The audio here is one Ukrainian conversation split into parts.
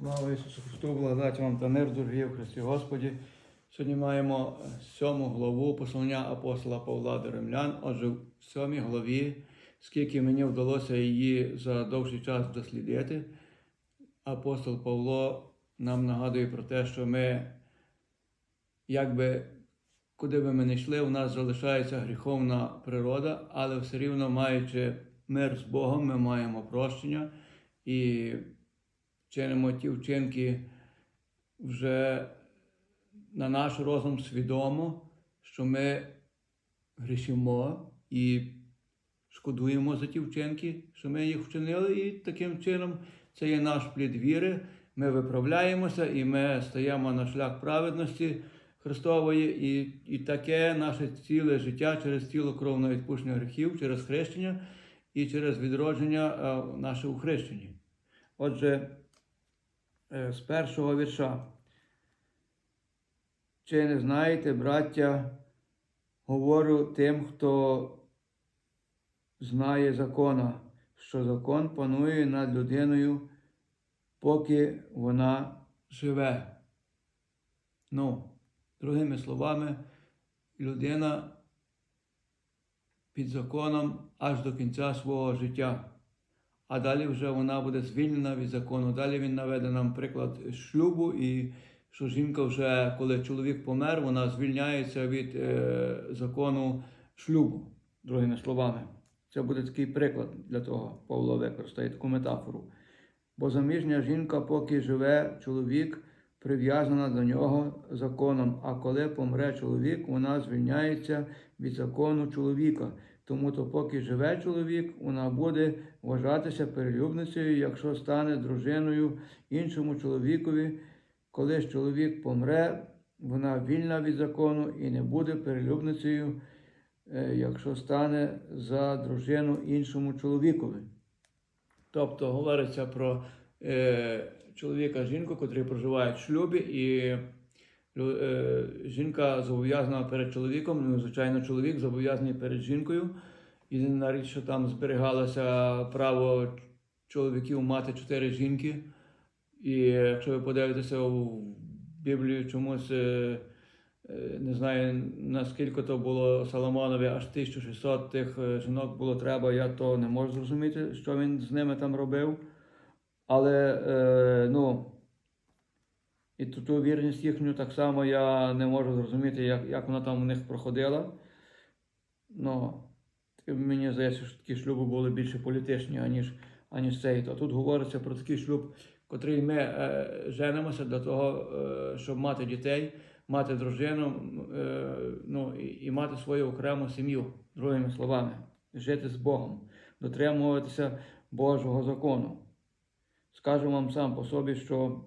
Слава Ісусу Христу, благодать вам та мир, дорогі в Христі Господі. Сьогодні маємо сьому главу послання апостола Павла до Римлян. Отже, в сьомій главі, скільки мені вдалося її за довший час дослідити, апостол Павло нам нагадує про те, що ми, якби куди би ми не йшли, у нас залишається гріховна природа, але все рівно, маючи мир з Богом, ми маємо прощення і чинимо ті вчинки вже на наш розум свідомо, що ми грішимо і шкодуємо за ті вчинки, що ми їх вчинили, і таким чином це є наш плід віри. Ми виправляємося і ми стаємо на шлях праведності Христової, і, і таке наше ціле життя через тіло кровного відпущення гріхів, через хрещення і через відродження е, наше у хрещенні. Отже, з першого вірша. Чи не знаєте, браття, говорю тим, хто знає закона, що закон панує над людиною, поки вона живе. Ну, другими словами, людина під законом аж до кінця свого життя. А далі вже вона буде звільнена від закону. Далі він наведе нам приклад шлюбу, і що жінка вже, коли чоловік помер, вона звільняється від е, закону шлюбу, другими словами. Це буде такий приклад для того, Павло використає таку метафору. Бо заміжня жінка, поки живе чоловік, прив'язана до нього законом, а коли помре чоловік, вона звільняється від закону чоловіка. Тому то, поки живе чоловік, вона буде вважатися перелюбницею, якщо стане дружиною іншому чоловікові. Коли ж чоловік помре, вона вільна від закону і не буде перелюбницею, е, якщо стане за дружину іншому чоловікові. Тобто говориться про е, чоловіка жінку, котрі проживають в шлюбі, і е, жінка зобов'язана перед чоловіком, ну, звичайно, чоловік зобов'язаний перед жінкою. Єдина річ, що там зберігалося право чоловіків мати чотири жінки. І якщо ви подивитеся у Біблію чомусь, е, е, не знаю наскільки то було Соломонові, аж 1600 тих е, жінок було треба, я то не можу зрозуміти, що він з ними там робив. Але ну, і ту, ту вірність їхню так само я не можу зрозуміти, як, як вона там у них проходила. Ну, мені здається, що такі шлюби були більше політичні, аніж, аніж цей. То тут говориться про такий шлюб, котрий ми е, женимося для того, е, щоб мати дітей, мати дружину, е, ну, і, і мати свою окрему сім'ю, другими словами, жити з Богом, дотримуватися Божого закону. Скажу вам сам по собі, що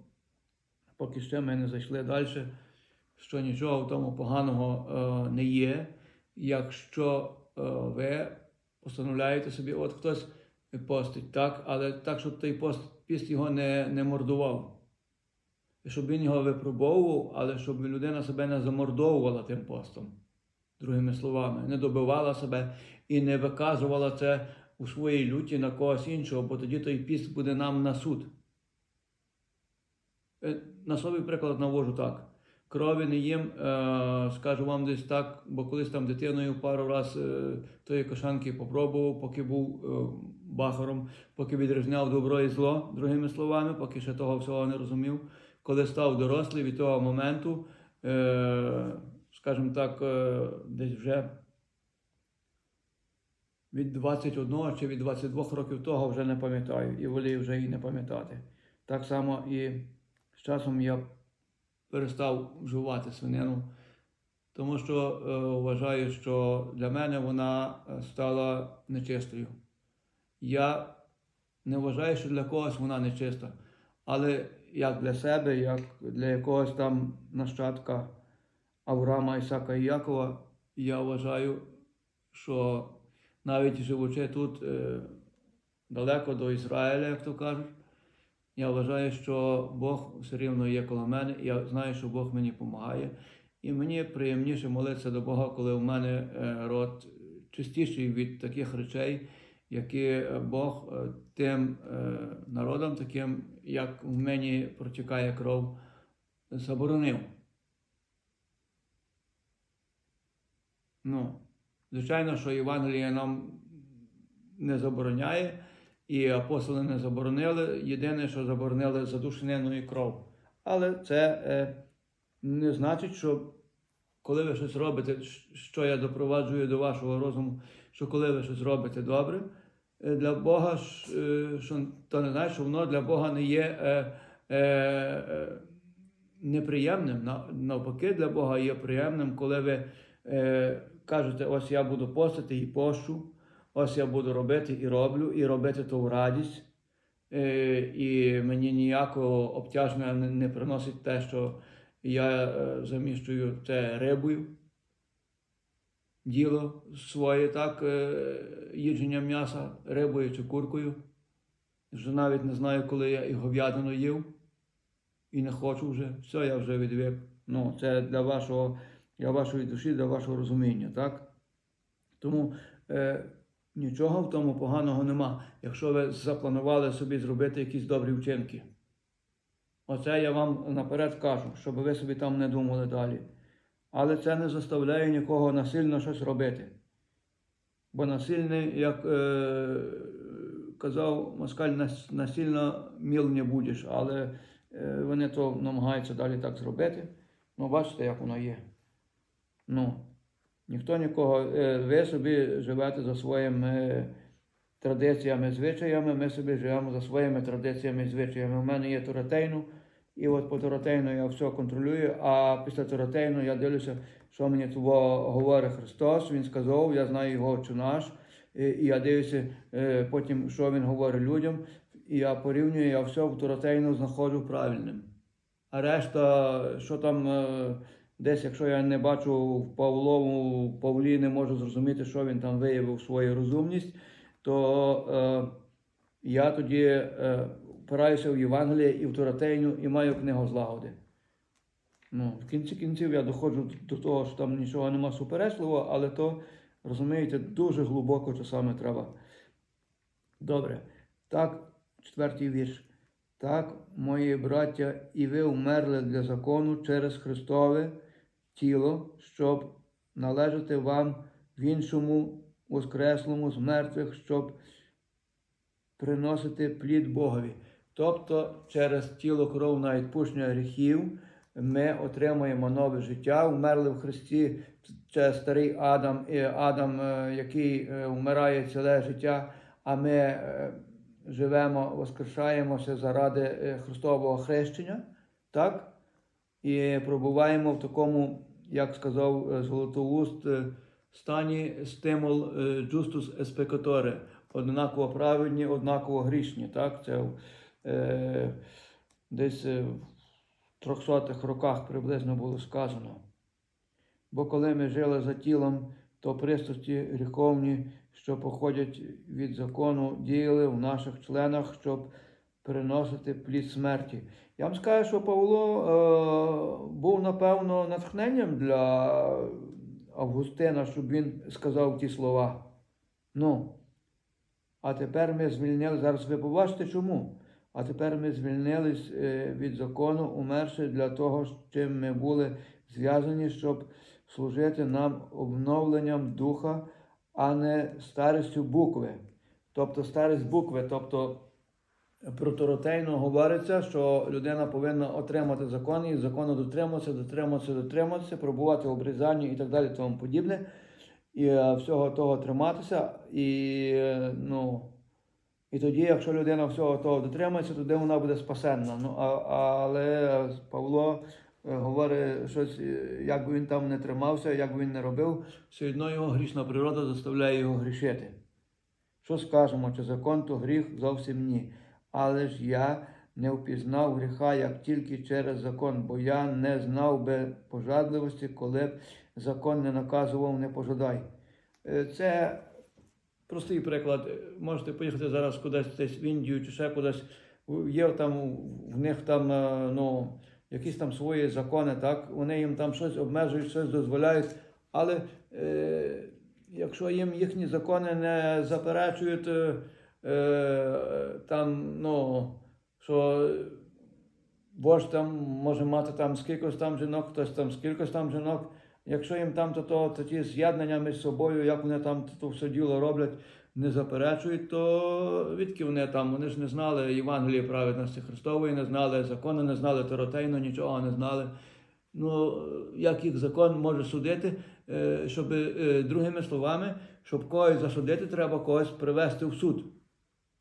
поки ще ми не зайшли далі, що нічого в тому поганого е, не є, якщо ви постановляєте собі, от хтось постить, так, але так, щоб той пост, піст його не, не мордував. І щоб він його випробовував, але щоб людина себе не замордовувала тим постом, другими словами, не добивала себе і не виказувала це у своїй люті на когось іншого, бо тоді той піст буде нам на суд. Е, На собі приклад навожу так. Крові не їм, е, скажу вам десь так, бо колись там дитиною пару раз е, тої кошанки попробував, поки був е, бахаром, поки відрізняв добро і зло, другими словами, поки ще того всього не розумів. Коли став дорослий від того моменту, скажімо так, десь вже від 21 чи від 22 років того вже не пам'ятаю, і волію вже і не пам'ятати. Так само і з часом я перестав вживати свинину, тому що е, вважаю, що для мене вона е, стала нечистою. Я не вважаю, що для когось вона нечиста, але як для себе, як для якогось там нащадка Авраама, Ісака і Якова, я вважаю, що навіть живучи тут е, далеко до Ізраїля, як то кажуть, я вважаю, що Бог все рівно є коло мене, я знаю, що Бог мені допомагає. І мені приємніше молитися до Бога, коли у мене е, рот чистіший від таких речей, які е, Бог е, тим народам, таким, як в мені протікає кров, заборонив. Ну, звичайно, що Євангеліє нам не забороняє, і апостоли не заборонили. Єдине, що заборонили задушенину і кров. Але це е, не значить, що коли ви щось робите, що я допроваджую до вашого розуму, що коли ви щось робите добре, е, для Бога, е, що, то не значить, що воно для Бога не є е, е, неприємним. Навпаки, для Бога є приємним, коли ви е, кажете, ось я буду постити і пощу, ось я буду робити і роблю, і робити то в радість. Е, і мені ніякого обтяження не, приносить те, що я е, заміщую це рибою. Діло своє так, е, їдження м'яса рибою чи куркою. Вже навіть не знаю, коли я і говядину їв, і не хочу вже. Все, я вже відвик. Ну, це для вашого, для вашої душі, для вашого розуміння, так? Тому нічого в тому поганого нема, якщо ви запланували собі зробити якісь добрі вчинки. Оце я вам наперед кажу, щоб ви собі там не думали далі. Але це не заставляє нікого насильно щось робити. Бо насильний, як е, казав москаль, насильно міл не будеш, але е, вони то намагаються далі так зробити. Ну, бачите, як воно є. Ну, ніхто нікого, е, ви собі живете за своїми е, традиціями, звичаями, ми собі живемо за своїми традиціями і звичаями. У мене є Торатейну, і от по Торатейну я все контролюю, а після Торатейну я дивлюся, що мені того говорить Христос. Він сказав, я знаю його чи наш, і, я дивлюся е, потім, що він говорить людям, і я порівнюю, я все в Торатейну знаходжу правильним. А решта, що там десь, якщо я не бачу в Павлову, Павлі, не можу зрозуміти, що він там виявив свою розумність, то е, я тоді е, впираюся в Євангеліє і в Торатейню і маю книгу злагоди. Ну, в кінці кінців я доходжу до того, що там нічого нема суперечливого, але то, розумієте, дуже глибоко часами треба. Добре. Так, четвертий вірш. Так, мої браття, і ви вмерли для закону через Христове тіло, щоб належати вам в іншому воскреслому з мертвих, щоб приносити плід Богові. Тобто через тіло кров на відпущення гріхів ми отримуємо нове життя, вмерли в Христі. Це старий Адам, Адам, е, який е, вмирає ціле життя, а ми е, живемо, воскрешаємося заради Христового хрещення, так? І пробуваємо в такому, як сказав е, Золотоуст, е, стані стимул е, justus especatore, однаково праведні, однаково грішні. Так? Це е, десь в 300-х роках приблизно було сказано. Бо коли ми жили за тілом, то пристрасті гріховні, що походять від закону, діяли в наших членах, щоб приносити плід смерті. Я вам скажу, що Павло е, був, напевно, натхненням для Августина, щоб він сказав ті слова. Ну, а тепер ми звільнили, зараз ви побачите чому. А тепер ми звільнились е, від закону, умерши для того, з чим ми були зв'язані, щоб служити нам обновленням духа, а не старістю букви. Тобто старість букви, тобто про Торотейну говориться, що людина повинна отримати закон і закону дотримуватися, дотримуватися, дотримуватися, пробувати в обрізанні і так далі, тому подібне. І е, всього того триматися. І, е, ну, і тоді, якщо людина всього того дотримується, тоді вона буде спасенна. Ну, а, але Павло е, говорить щось, як би він там не тримався, як би він не робив, все одно його грішна природа заставляє його грішити. Що скажемо, чи закон то гріх? Зовсім ні. Але ж я не впізнав гріха як тільки через закон, бо я не знав би пожадливості, коли б закон не наказував не пожадай. Е, Це простий приклад. Можете поїхати зараз кудись десь в Індію чи ще кудись. Є там в них там е, ну, якісь там свої закони, так? Вони їм там щось обмежують, щось дозволяють. Але е, якщо їм їхні закони не заперечують, е, там, ну, що Бож там може мати там скількось там жінок, хтось там скількось там жінок. Якщо їм там то, то, то ті з'єднання між собою, як вони там то, то все діло роблять, не заперечують, то відки вони там, вони ж не знали Євангелії праведності Христової, не знали закону, не знали Торотейну, нічого не знали. Ну, як їх закон може судити, Е, щоб е, другими словами, щоб когось засудити, треба когось привести в суд.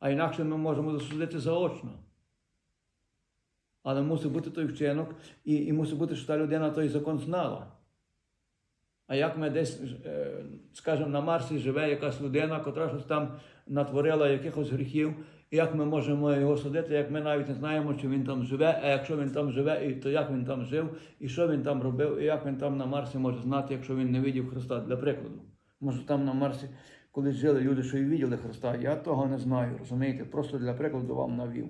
А інакше ми можемо засудити заочно. Але мусить бути той вчинок, і, і мусить бути, що та людина той закон знала. А як ми десь, е, скажімо, на Марсі живе якась людина, котра щось там натворила якихось гріхів, і як ми можемо його судити, як ми навіть не знаємо, чи він там живе, а якщо він там живе, то як він там жив, і що він там робив, і як він там на Марсі може знати, якщо він не видів Христа, для прикладу. Може там на Марсі колись жили люди, що і виділи Христа. Я того не знаю, розумієте? Просто для прикладу вам навів.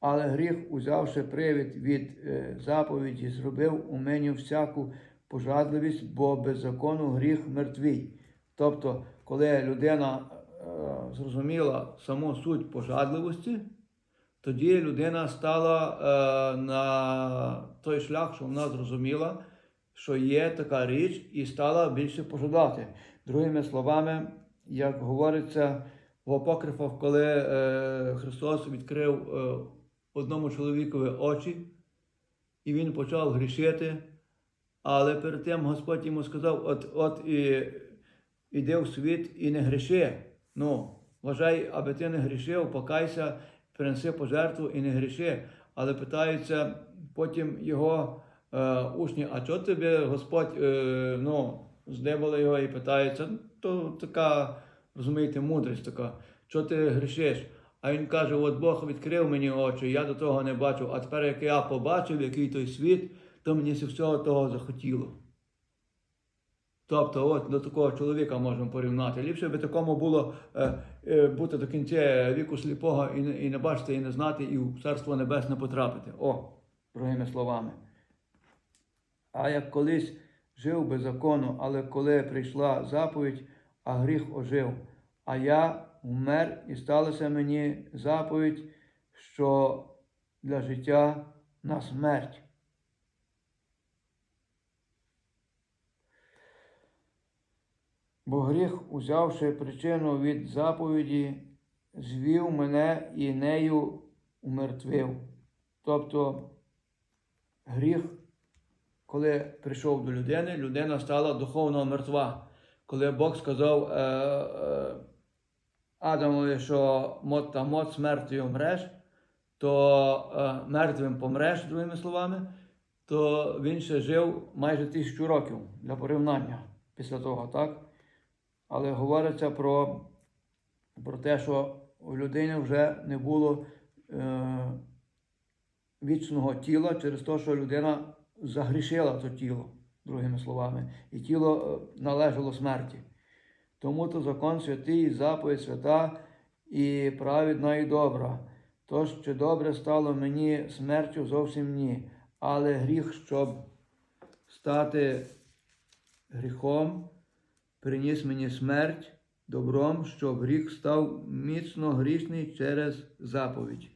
Але гріх, узявши привід від е, заповіді, зробив у мені всяку пожадливість, бо без закону гріх мертвий. Тобто, коли людина е, зрозуміла саму суть пожадливості, тоді людина стала е, на той шлях, що вона зрозуміла, що є така річ, і стала більше пожадати. Другими словами, як говориться в апокрифах, коли е, Христос відкрив е, одному чоловікові очі, і він почав грішити. Але перед тим Господь йому сказав: от от і іди в світ і не гріши. Ну, вважай, аби ти не грішив, покайся, принеси пожертву і не гріши. Але питаються потім його учні, а чого тобі Господь е, ну, здибали його і питаються, то така, розумієте, мудрість така, що ти грішиш? А він каже: от Бог відкрив мені очі, я до того не бачив, а тепер, як я побачив, який той світ, то мені зі всього того захотіло. Тобто, от до такого чоловіка можемо порівняти. Ліпше би такому було е, е, бути до кінця віку сліпого і і не бачити, і не знати, і в Царство Небесне потрапити. О, другими словами. А як колись жив без закону, але коли прийшла заповідь, а гріх ожив, а я вмер і сталася мені заповідь, що для життя на смерть. Бо гріх, узявши причину від заповіді, звів мене і нею умертвив. Тобто гріх, коли прийшов до людини, людина стала духовно мертва. Коли Бог сказав е, е, Адамові, що мот та мот смертю вмреш, то е, мертвим помреш, другими словами, то він ще жив майже тисячу років для порівняння після того, так? Але говориться про, про те, що у людини вже не було е, вічного тіла через те, що людина загрішила це тіло, другими словами, і тіло е, належало смерті. Тому то закон святий, заповідь свята і праведна, і добра. Тож, чи добре стало мені смертю зовсім ні, але гріх, щоб стати гріхом, приніс мені смерть добром, щоб гріх став міцно грішний через заповідь.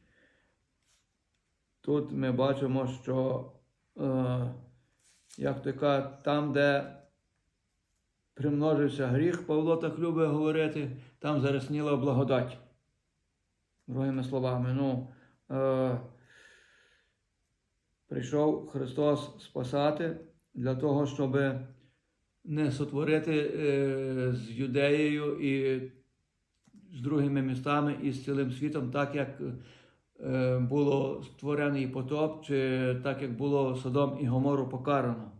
Тут ми бачимо, що е, як така, там, де примножився гріх, Павло так любить говорити, там зарисніла благодать. Другими словами, ну, е, прийшов Христос спасати для того, щоб не сотворити е, з юдеєю і з другими містами і з цілим світом, так як було створений потоп, чи так як було Содом і Гомору покарано.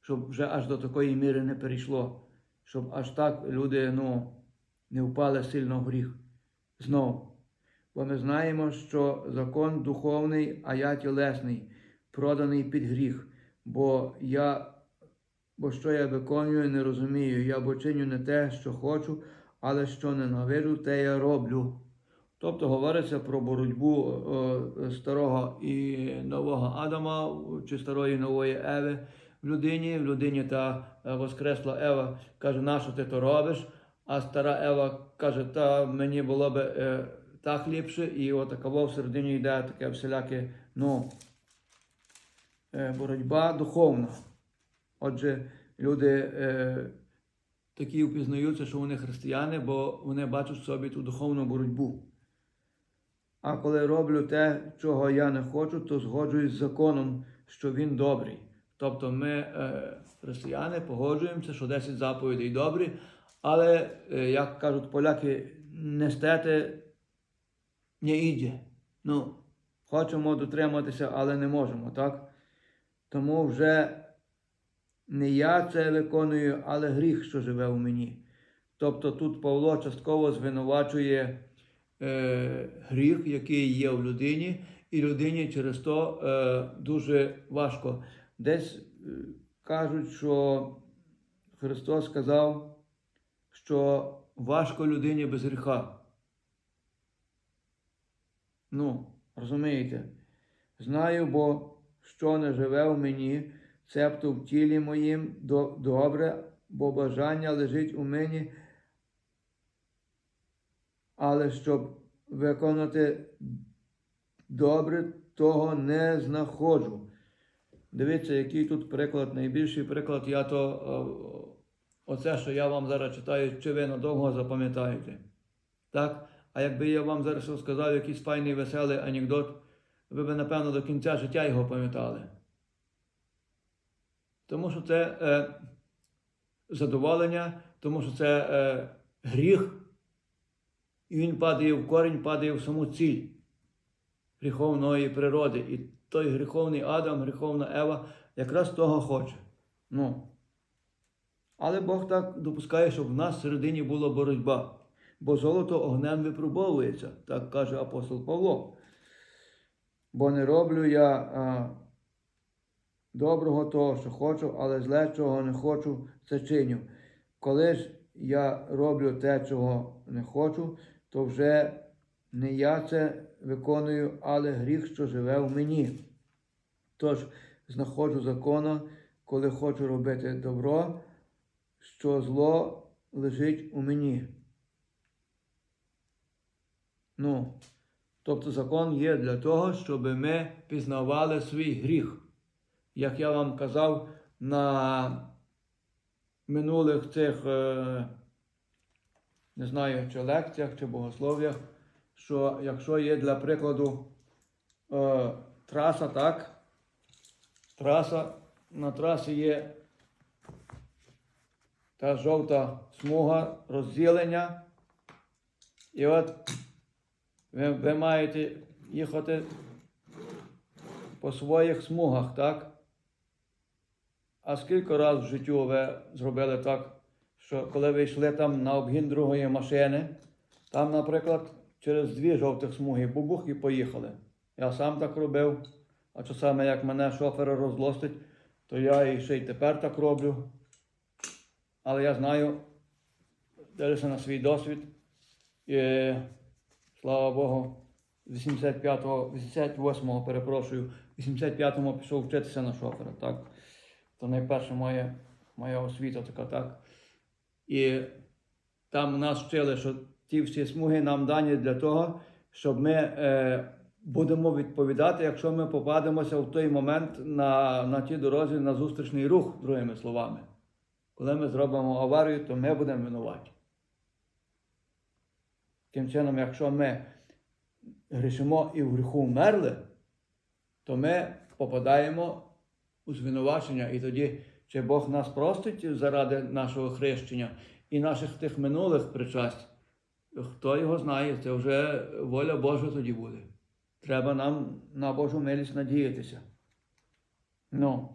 Щоб вже аж до такої міри не перейшло, щоб аж так люди ну, не впали сильно в гріх. Знову. Бо ми знаємо, що закон духовний, а я тілесний, проданий під гріх. Бо я Бо що я виконую, не розумію. Я бо чиню не те, що хочу, але що ненавиджу, те я роблю. Тобто говориться про боротьбу е, старого і нового Адама чи старої нової Еви, в людині, в людині та е, воскресла Ева каже, нащо ти то робиш? А стара Ева каже, та мені було е, так ліпше, і отаково всередині йде таке всіляке, ну, е, боротьба духовна. Отже, люди е, такі впізнаються, що вони християни, бо вони бачать в собі ту духовну боротьбу. А коли роблю те, чого я не хочу, то згоджуюсь з законом, що він добрий. Тобто ми, е, християни, погоджуємося, що 10 заповідей добрі, але, е, як кажуть поляки, нестете не іде. Ну, хочемо дотриматися, але не можемо, так? Тому вже не я це виконую, але гріх, що живе у мені. Тобто тут Павло частково звинувачує е, гріх, який є в людині, і людині через то е, дуже важко. Десь е, кажуть, що Христос сказав, що важко людині без гріха. Ну, розумієте? Знаю, бо що не живе в мені, цебто в тілі моїм добре, бо бажання лежить у мені, але щоб виконати добре, того не знаходжу. Дивіться, який тут приклад, найбільший приклад, я то е, оце, що я вам зараз читаю, чи ви надовго запам'ятаєте. Так? А якби я вам зараз розказав якийсь файний веселий анекдот, ви б, напевно, до кінця життя його пам'ятали. Тому що це е, задоволення, тому що це е, гріх, і він падає в корінь, падає в саму ціль гріховної природи. І той гріховний Адам, гріховна Ева якраз того хоче. Ну. Але Бог так допускає, щоб в нас всередині була боротьба. Бо золото огнем випробовується, так каже апостол Павло. Бо не роблю я а, доброго того, що хочу, але зле, чого не хочу, це чиню. Коли ж я роблю те, чого не хочу, то вже не я це виконую, але гріх, що живе в мені. Тож знаходжу закона, коли хочу робити добро, що зло лежить у мені. Ну, тобто закон є для того, щоб ми пізнавали свій гріх. Як я вам казав на минулих цих, е, не знаю, чи лекціях, чи богослов'ях, що якщо є для прикладу е, траса, так, траса, на трасі є та жовта смуга розділення. І от ви, ви маєте їхати по своїх смугах, так? А скільки разів в життю ви зробили так, що коли ви йшли там на обгін другої машини, там, наприклад, через дві жовтих смуги бубух і поїхали. Я сам так робив, а часами, як мене шофер розлостить, то я і ще й тепер так роблю. Але я знаю, дивлюся на свій досвід. І, слава Богу, з 85-го, 88-го, перепрошую, в 85-му пішов вчитися на шофера, так. То найперше моя, моя освіта така, так. І там нас вчили, що ті всі смуги нам дані для того, щоб ми е, будемо відповідати, якщо ми попадемося в той момент на, на тій дорозі на зустрічний рух, другими словами. Коли ми зробимо аварію, то ми будемо винуваті. Таким чином, якщо ми грішимо і в гріху вмерли, то ми попадаємо у звинувачення. І тоді, чи Бог нас простить заради нашого хрещення і наших тих минулих причасть, хто його знає, це вже воля Божа тоді буде. Треба нам на Божу милість надіятися. Ну.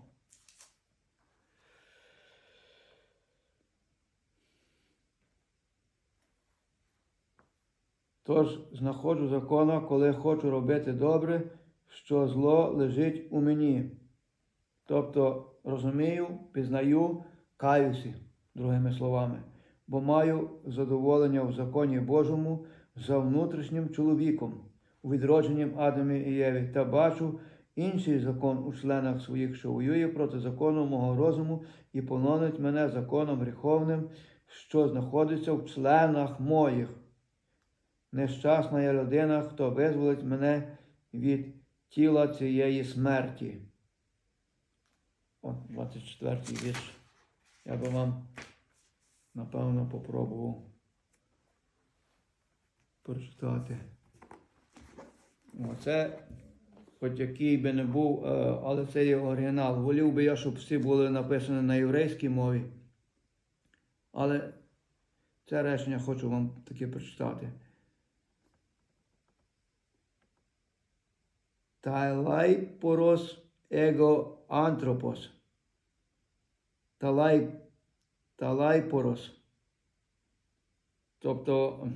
Тож знаходжу закона, коли хочу робити добре, що зло лежить у мені. Тобто розумію, пізнаю, каюся, другими словами, бо маю задоволення в законі Божому за внутрішнім чоловіком, у відродженням Адамі і Єві, та бачу інший закон у членах своїх, що воює проти закону мого розуму і пононить мене законом гріховним, що знаходиться в членах моїх. Нещасна я людина, хто визволить мене від тіла цієї смерті. От 24 вірш. Я би вам, напевно, попробував прочитати. Оце, хоч який би не був, е, але це є оригінал. Волів би я, щоб всі були написані на єврейській мові. Але це речення хочу вам таке прочитати. Талай порос его антропос. Талай, талай порос. Тобто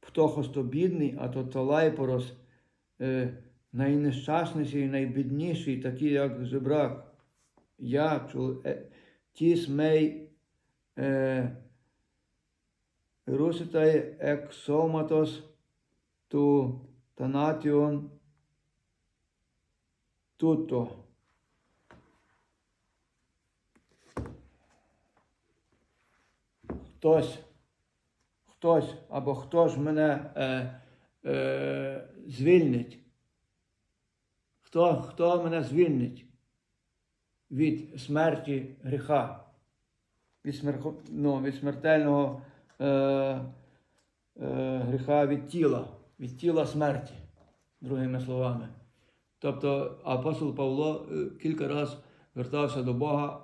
птохос то бідний, а то талайпорос е, найнещасніший, найбідніший, такий як жебрак. Я чу, е, тіс мей е, руситай ексоматос ту танатіон туто. Хтось хтось або хто ж мене е, е, звільнить? Хто, хто мене звільнить від смерті гріха, від, смерхо, ну, від смертельного е, е, гріха від тіла, від тіла смерті, другими словами. Тобто апостол Павло е, кілька разів звертався до Бога,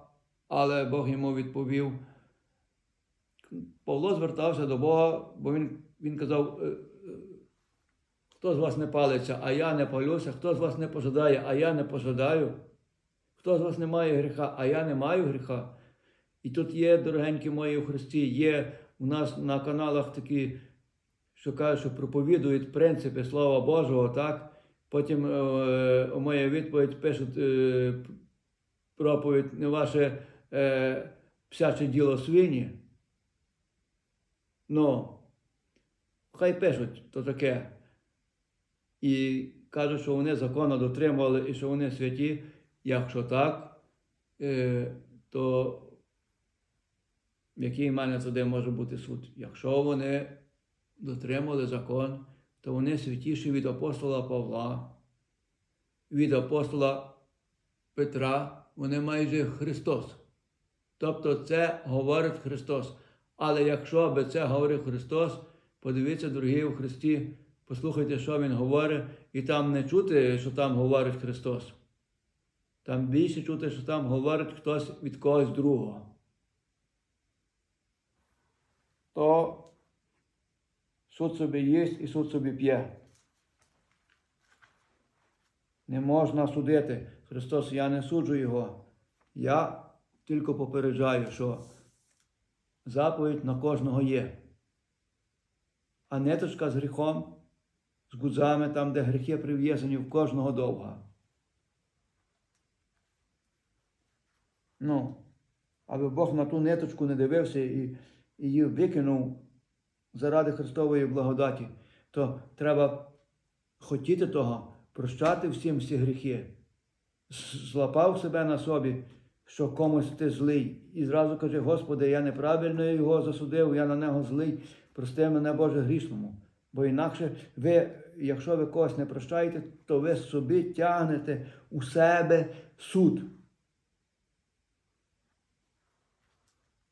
але Бог йому відповів. Павло звертався до Бога, бо він він казав, «Е, е, хто з вас не палиться, а я не палюся, хто з вас не пожадає, а я не пожадаю, хто з вас не має гріха, а я не маю гріха. І тут є, дорогенькі мої у Христі, є у нас на каналах такі, що кажуть, що проповідують принципи Слова Божого, так? Потім е, у моя відповідь пишуть е, проповідь не ваше е, псяче діло свині. Ну, хай пишуть то таке. І кажуть, що вони закону дотримували і що вони святі. Якщо так, е, то який в мене туди може бути суд? Якщо вони дотримували закон, то вони святіші від апостола Павла, від апостола Петра, вони майже Христос. Тобто це говорить Христос. Але якщо би це говорив Христос, подивіться, дорогі у Христі, послухайте, що Він говорить, і там не чути, що там говорить Христос. Там більше чути, що там говорить хтось від когось другого. То суд собі їсть і суд собі п'є. Не можна судити. Христос, я не суджу Його. Я тільки попереджаю, що заповідь на кожного є. А ниточка з гріхом, з гудзами, там, де гріхи прив'язані в кожного довга. Ну, аби Бог на ту ниточку не дивився і, і її викинув заради Христової благодаті, то треба хотіти того, прощати всім всі гріхи. Злапав себе на собі, що комусь ти злий. І зразу каже, Господи, я неправильно його засудив, я на нього злий, прости мене Боже грішному. Бо інакше ви, якщо ви когось не прощаєте, то ви собі тягнете у себе суд.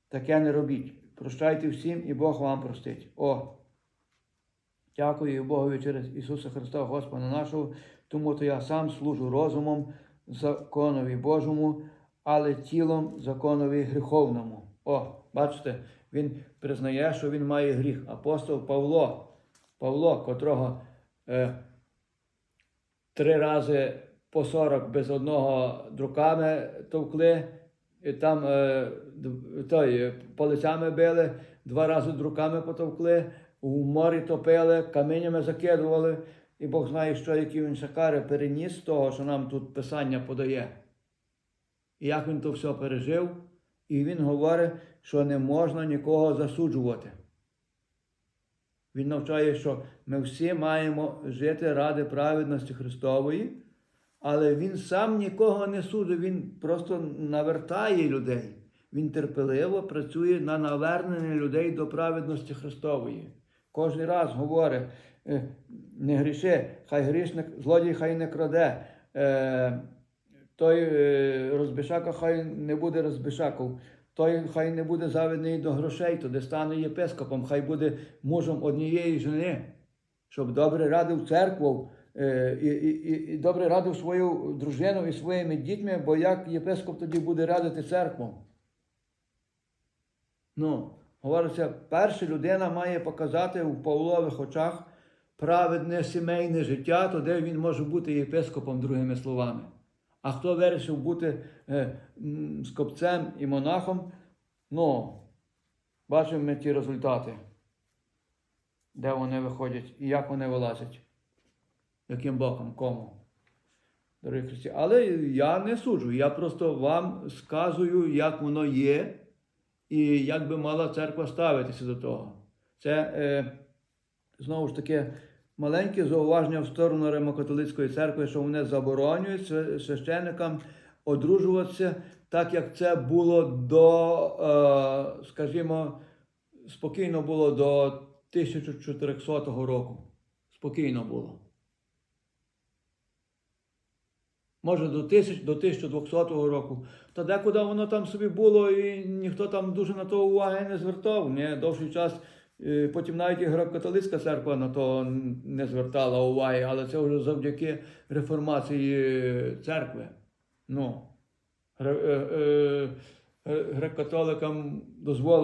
Таке не робіть. Прощайте всім, і Бог вам простить. О! Дякую Богові через Ісуса Христа, Господа нашого, тому то я сам служу розумом законові Божому, але тілом законові гріховному. О, бачите, він признає, що він має гріх. Апостол Павло, Павло, котрого е, три рази по 40 без одного друками товкли, і там е, той, палицями били, два рази друками потовкли, у морі топили, каменями закидували. І Бог знає, що які він шакари переніс з того, що нам тут Писання подає. Як він то все пережив, і він говорить, що не можна нікого засуджувати. Він навчає, що ми всі маємо жити ради праведності Христової, Але він сам нікого не судить, він просто навертає людей. Він терпеливо працює на навернення людей до праведності Христової. Кожен раз говорить, е, не гріши, хай грішник, злодій хай не краде. Той е, розбишака хай не буде розбишаком, той хай не буде завідний до грошей, то де стане єпископом, хай буде мужем однієї жени, щоб добре радив церкву е, і, і, і добре радив свою дружину і своїми дітьми, бо як єпископ тоді буде радити церкву? Ну, говориться, перша людина має показати у Павлових очах праведне сімейне життя, то де він може бути єпископом, другими словами. А хто вирішив бути е, скопцем і монахом, ну, бачимо ми ті результати, де вони виходять і як вони вилазять, яким боком, кому. Дорогі христі. Але я не суджу, я просто вам сказую, як воно є, і як би мала церква ставитися до того. Це е, знову ж таки маленьке зауваження в сторону Римокатолицької церкви, що вони заборонюють свя- священникам одружуватися, так як це було до, е, скажімо, спокійно було до 1400 року. Спокійно було. Може, до, тисяч, до 1200 року. Та декуди воно там собі було, і ніхто там дуже на то уваги не звертав. Ні, довший час. Е, Потім навіть і греко-католицька церква на то не звертала уваги, але це вже завдяки реформації церкви. Ну, е, е, греко-католикам дозволили.